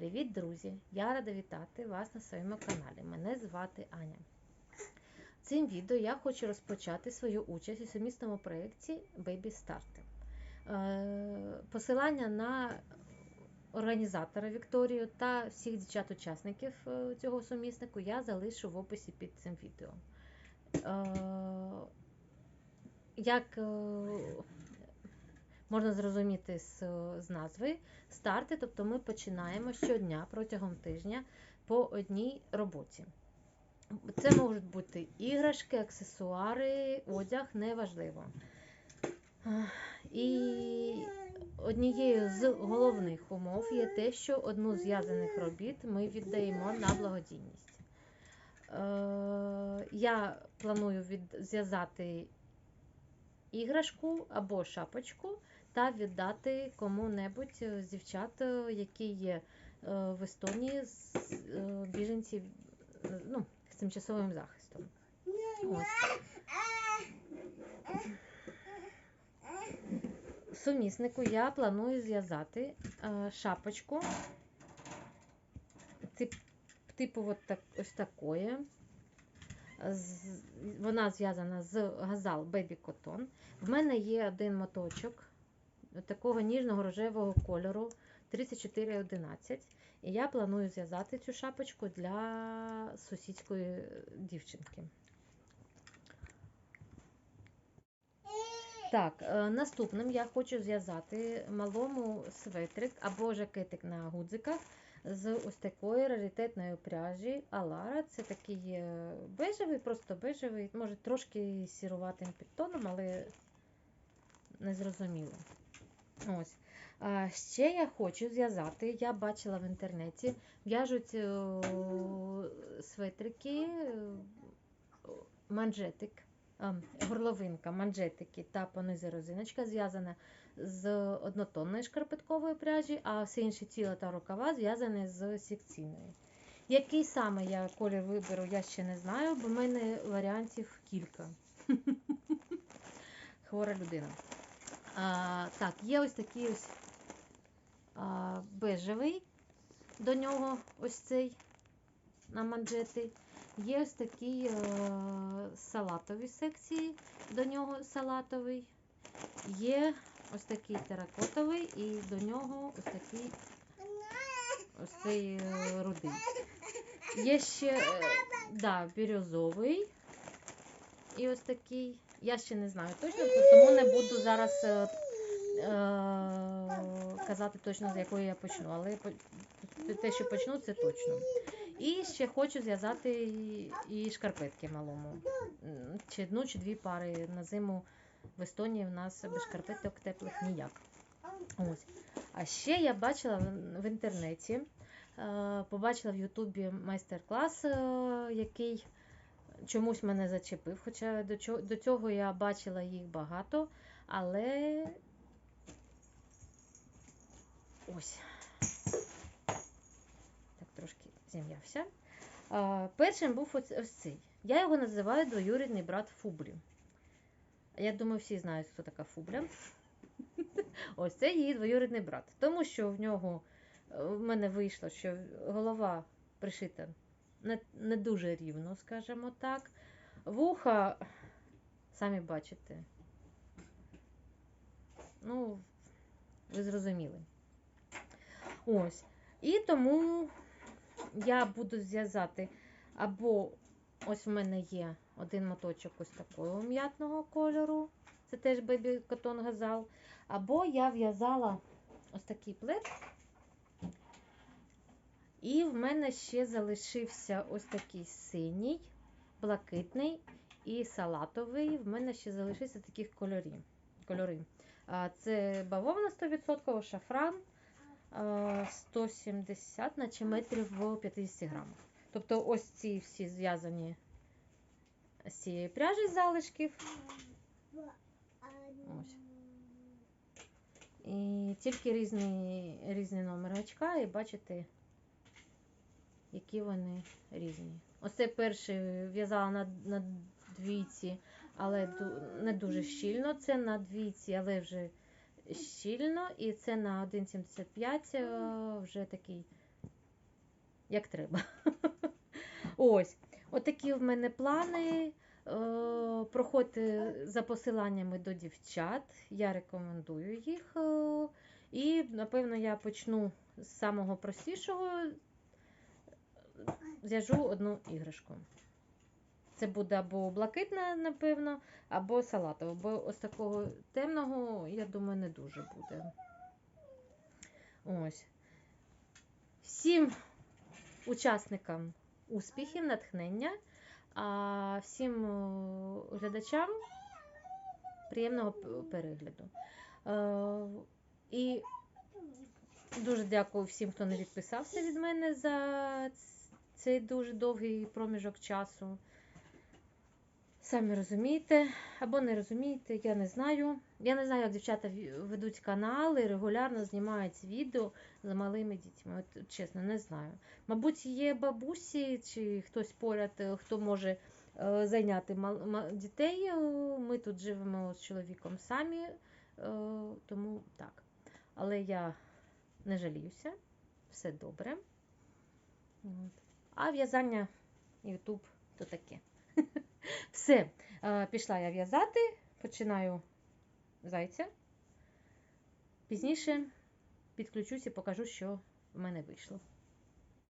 Привіт, друзі! Я рада вітати вас на своєму каналі. Мене звати Аня. Цим відео я хочу розпочати свою участь у сумісному проєкті Baby Starter. Е, Посилання на організатора Вікторію та всіх дівчат-учасників е, цього суміснику я залишу в описі під цим відео. Е, Як можна зрозуміти з, з назви старти, тобто ми починаємо щодня протягом тижня по одній роботі. Це можуть бути іграшки, аксесуари, одяг, неважливо. І однією з головних умов є те, що одну з зв'язаних робіт ми віддаємо на благодійність. Е, Я планую зв'язати іграшку або шапочку та віддати кому-небудь з дівчат, е, які є е, в Естонії з е, біженців е, ну, з тимчасовим захистом. Ось. Суміснику я планую зв'язати е, шапочку тип, типу от так, ось такої. Вона зв'язана з газал Baby Cotton. В мене є один моточок такого ніжного рожевого кольору 3411. І я планую зв'язати цю шапочку для сусідської дівчинки. Так, е, наступним я хочу зв'язати малому светрик або жакетик на гудзиках з ось такої раритетної пряжі Алара. Це такий е, бежевий, просто бежевий, може трошки сіруватим підтоном, але незрозуміло. Ось. А ще я хочу зв'язати, я бачила в інтернеті, в'яжуть е, светрики, е, манжетик, а, горловинка, манжетики та понизу розиночка зв'язана з однотонної шкарпеткової пряжі, а все інше тіло та рукава зв'язані з секційної. Який саме я колір виберу, я ще не знаю, бо в мене варіантів кілька. Хвора людина. А, так, є ось такий ось а, бежевий до нього ось цей на манжети. Є ось такі е, салатові секції, до нього салатовий. Є ось такий теракотовий і до нього ось такий ось цей е, рудий. Є ще е, да, бірюзовий і ось такий. Я ще не знаю точно, тому не буду зараз е, е, казати точно, з якої я почну, але те, що почну, це точно. І ще хочу зв'язати і- шкарпетки малому. Чи одну, чи дві пари на зиму в Естонії в нас без шкарпеток теплих ніяк. Ось. А ще я бачила в, в інтернеті, е, побачила в Ютубі майстер-клас, е, який чомусь мене зачепив. Хоча до, цього я бачила їх багато, але ось. Так, трошки зім'явся. Першим був ось, ось цей. Я його називаю двоюрідний брат Фублі. Я думаю, всі знають, хто така Фубля. Ось це її двоюрідний брат. Тому що в нього е, в мене вийшло, що голова пришита не, не дуже рівно, скажімо так. Вуха, самі бачите. Ну, ви зрозуміли. Ось. І тому я буду зв'язати або ось в мене є один моточок ось такого м'ятного кольору. Це теж Baby Cotton Газал. Або я в'язала ось такий плед. І в мене ще залишився ось такий синій, блакитний і салатовий. В мене ще залишився таких кольорів. кольори. Це бавовна 100%, шафран а, 170, наче метрів в 50 грамах. Тобто ось ці всі зв'язані з цієї пряжі залишків. Ось. І тільки різні, різні номери очка, і бачите, які вони різні. Оце перший в'язала на, на двійці, але не дуже щільно. Це на двійці, але вже щільно. І це на 1,75 е, вже такий як треба. Ось, отакі в мене плани. Е, Проходьте за посиланнями до дівчат. Я рекомендую їх. е, І, напевно, я почну з самого простішого. Зв'яжу одну іграшку. Це буде або блакитна, напевно, або салатова, бо ось такого темного, я думаю, не дуже буде. Ось. Всім учасникам успіхів, натхнення, а всім е, глядачам приємного перегляду. Е, І дуже дякую всім, хто не відписався від мене за ц- цей дуже довгий проміжок часу. Самі розумієте, або не розумієте, я не знаю. Я не знаю, як дівчата ведуть канали, регулярно знімають відео з малими дітьми. От чесно, не знаю. Мабуть, є бабусі чи хтось поряд, е, хто може е, зайняти дітей. Е, Ми тут живемо з чоловіком самі, тому так. Але я не жаліюся, все добре. От. А в'язання YouTube то таке. Все, е, пішла я в'язати, починаю зайця. Пізніше підключусь і покажу, що в мене вийшло.